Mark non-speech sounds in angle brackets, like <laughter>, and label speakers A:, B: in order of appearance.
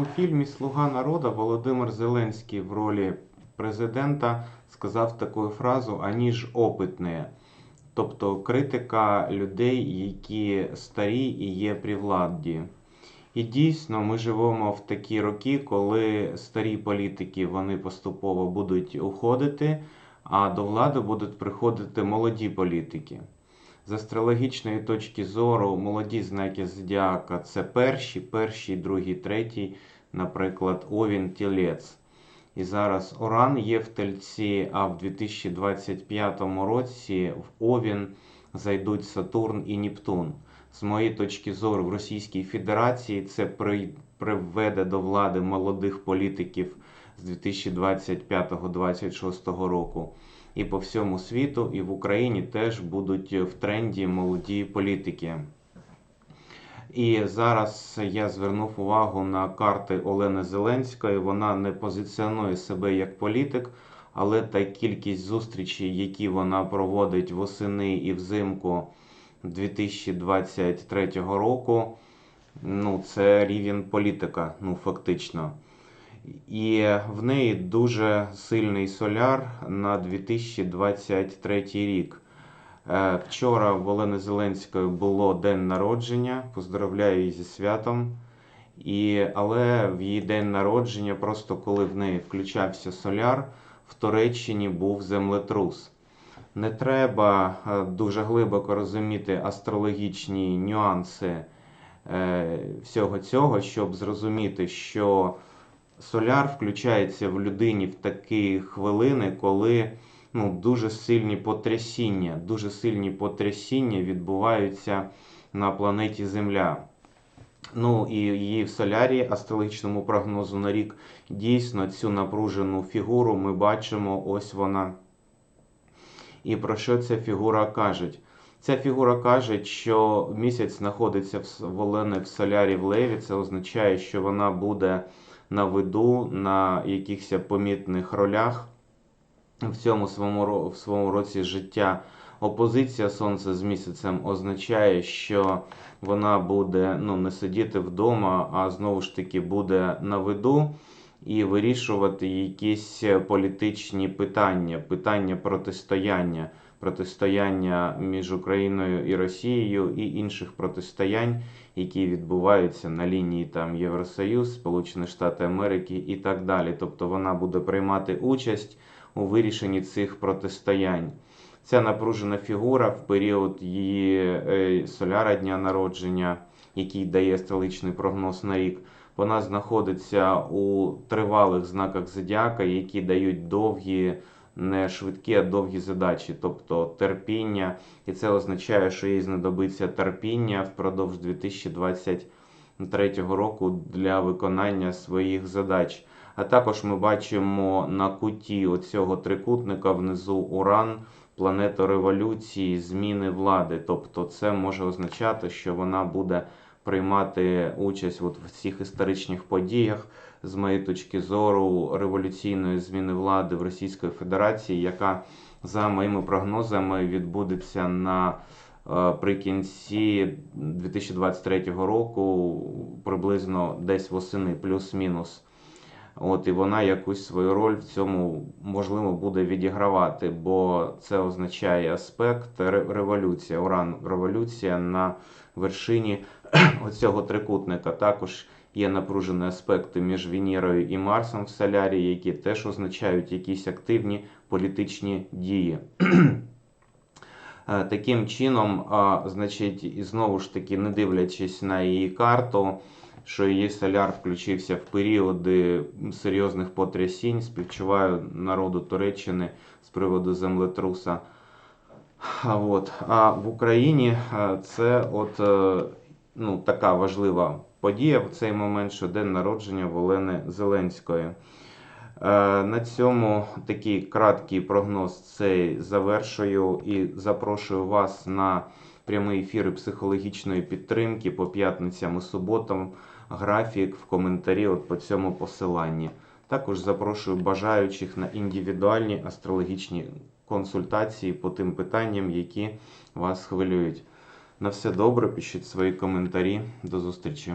A: У фільмі Слуга народу Володимир Зеленський в ролі президента сказав таку фразу «Ані ж опитні», тобто критика людей, які старі і є при владі. І дійсно, ми живемо в такі роки, коли старі політики вони поступово будуть уходити, а до влади будуть приходити молоді політики. З астрологічної точки зору, молоді знаки зодіака це перші, перший, другий, третій, наприклад, Овін Тілець. І зараз Уран є в Тельці, а в 2025 році в Овін зайдуть Сатурн і Нептун. З моєї точки зору, в Російській Федерації це приведе до влади молодих політиків з 2025-2026 року. І по всьому світу, і в Україні теж будуть в тренді молоді політики. І зараз я звернув увагу на карти Олени Зеленської. Вона не позиціонує себе як політик, але та кількість зустрічей, які вона проводить восени і взимку 2023 року, ну це рівень політика, ну фактично. І в неї дуже сильний соляр на 2023 рік. Е, Вчора в Олени Зеленської було день народження. Поздравляю її зі святом. І, але в її день народження, просто коли в неї включався соляр, в Туреччині був землетрус. Не треба е, дуже глибоко розуміти астрологічні нюанси е, всього цього, щоб зрозуміти, що соляр включається в людині в такі хвилини, коли ну, дуже сильні потрясіння, дуже сильні потрясіння відбуваються на планеті Земля. Ну і її в солярі, астрологічному прогнозу на рік, дійсно цю напружену фігуру ми бачимо, ось вона. І про що ця фігура каже? Ця фігура каже, що місяць знаходиться в Олени в солярі в Леві. Це означає, що вона буде на виду, на якихось помітних ролях в цьому своєму, в своєму році життя. Опозиція Сонця з місяцем означає, що вона буде ну, не сидіти вдома, а знову ж таки буде на виду і вирішувати якісь політичні питання, питання протистояння, протистояння між Україною і Росією і інших протистоянь, які відбуваються на лінії там Євросоюз, Сполучені Штати Америки і так далі. Тобто вона буде приймати участь у вирішенні цих протистоянь. Ця напружена фігура в період її е, соляра дня народження, який дає столичний прогноз на рік, вона знаходиться у тривалих знаках зодіака, які дають довгі, швидкі, а довгі задачі, тобто терпіння. І це означає, що їй знадобиться терпіння впродовж 2023 року для виконання своїх задач. А також ми бачимо на куті оцього трикутника внизу Уран, планету революції, зміни влади. Тобто це може означати, що вона буде приймати участь от в цих історичних подіях, з моєї точки зору, революційної зміни влади в Російської Федерації, яка за моїми прогнозами відбудеться на при кінці 2023 року, приблизно десь восени, плюс-мінус. От і вона якусь свою роль в цьому можливо буде відігравати, бо це означає аспект революція, уран революція на вершині <clears throat> оцього трикутника. Також є напружені аспекти між Венерою і Марсом в солярі, які теж означають якісь активні політичні дії. <clears throat> Таким чином, значить, і знову ж таки, не дивлячись на її карту, що її соляр включився в періоди серйозних потрясінь, співчуваю народу Туреччини з приводу землетруса. А, от. а в Україні це от, е, ну, така важлива подія в цей момент, що день народження Олени Зеленської. Е, На цьому такий краткий прогноз цей завершую і запрошую вас на прямі ефіри психологічної підтримки по п'ятницям і суботам. Графік в коментарі от по цьому посиланні. Також запрошую бажаючих на індивідуальні астрологічні консультації по тим питанням, які вас хвилюють. На все добре, пишіть свої коментарі. До зустрічі.